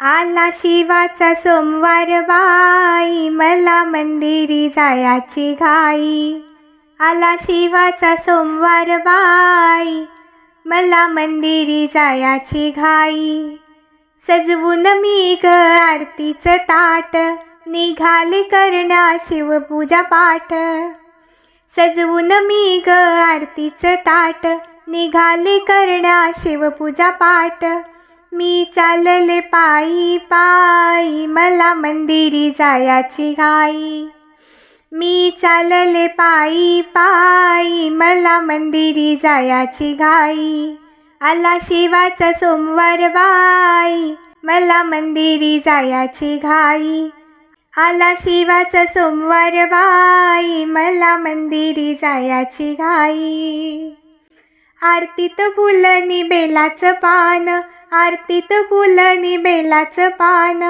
आला शिवाचा सोमवार बाई मला मंदिरी जायाची घाई. आला शिवाचा सोमवार बाई मला मंदिरी जायाची घाई. सजवून मी ग आरतीचं ताट निघाले करण्या शिवपूजा पाठ. सजवून मी ग आरतीचं ताट निघाले करण्या शिवपूजा पाठ. मी चालले पायी पायी मला मंदिरी जायाची घाई. मी चालले पायी पायी मला मंदिरी जायाची घाई. आला शिवाचा सोमवार बाई मला मंदिरी जायाची घाई. आला शिवाचा सोमवार बाई मला मंदिरी जायाची घाई. आरतीत फुलनी बेलाचं पान आरतीत फुलनी बेलाचं पान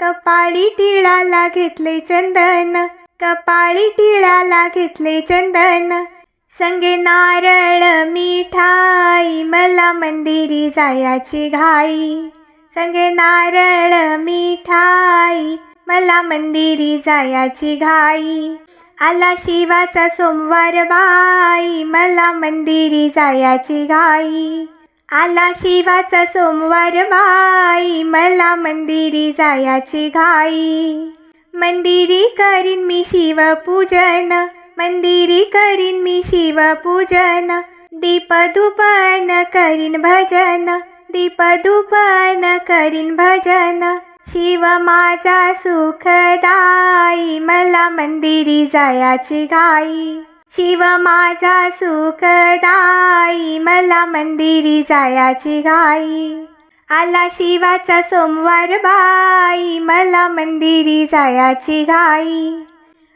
कपाळी टिळाला घेतले चंदन कपाळी टिळाला घेतले चंदन. संगे नारळ मिठाई मला मंदिरी जायाची घाई. संगे नारळ मिठाई मला मंदिरी जायाची घाई. आला शिवाचा सोमवार बाई मला मंदिरी जायाची घाई. आला शिवाचा सोमवार बाई मला मंदिरी जायाची घाई. मंदिरी करीन मी शिवपूजन मंदिरी करीन मी शिवपूजन. दीपधुपन करीन भजन दीपधुपन करीन भजन. शिव माझा सुखदाई मला मंदिरी जायाची घाई. शिव माझा सुखदाई मला मंदिरी जायाची घाई. आला शिवाचा सोमवार बाई मला मंदिरी जायाची घाई.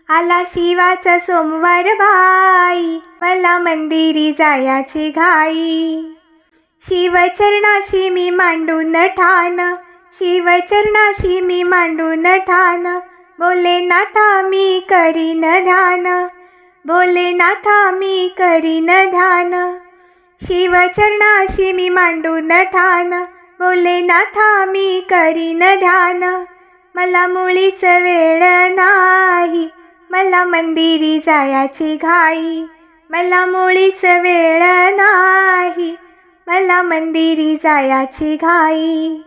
आला शिवाचा सोमवार बाई मला मंदिरी जायाची घाई. शिवचरणाशी मी मांडून ठाण शिवचरणाशी मी मांडून ठाण. बोले नाथा मी करीन ध्यान. बोले मी करीन ध्यान. शिवचरणाशी मी मांडून ठाण. बोले मी करीन ध्यान. मला मुळीच वेळ नाही. मला मंदिरी जायाची घाई. मला मुळीच वेळ नाही. मला मंदिरी जायाची घाई.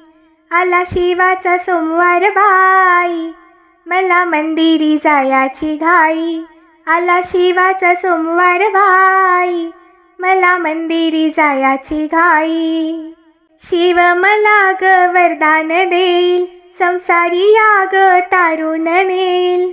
आला शिवाचा सोमवार बाई. मला मंदिरी जायाची घाई. आला शिवाचा सोमवार बाई. मला मंदिरी जायाची घाई. शिव मला ग वरदान देईल. संसारी याग तारून नेल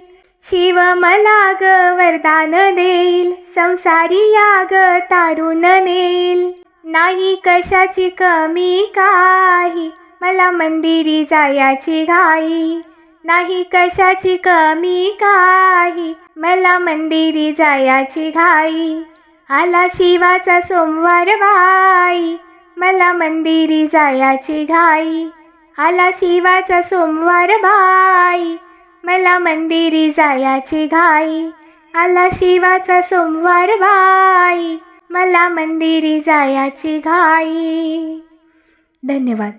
शिव मला ग वरदान देईल. संसारी याग तारून नेल नाही कशाची कमी काही. मला मंदिरी जायाची घाई. नाही कशाची कमी काही? मला मंदिरी जायाची घाई. आला शिवाचा सोमवार बाई. मला मंदिरी जायाची घाई. आला शिवाचा सोमवार बाई. मला मंदिरी जायाची घाई. आला शिवाचा सोमवार बाई. मला मंदिरी जायाची घाई. धन्यवाद.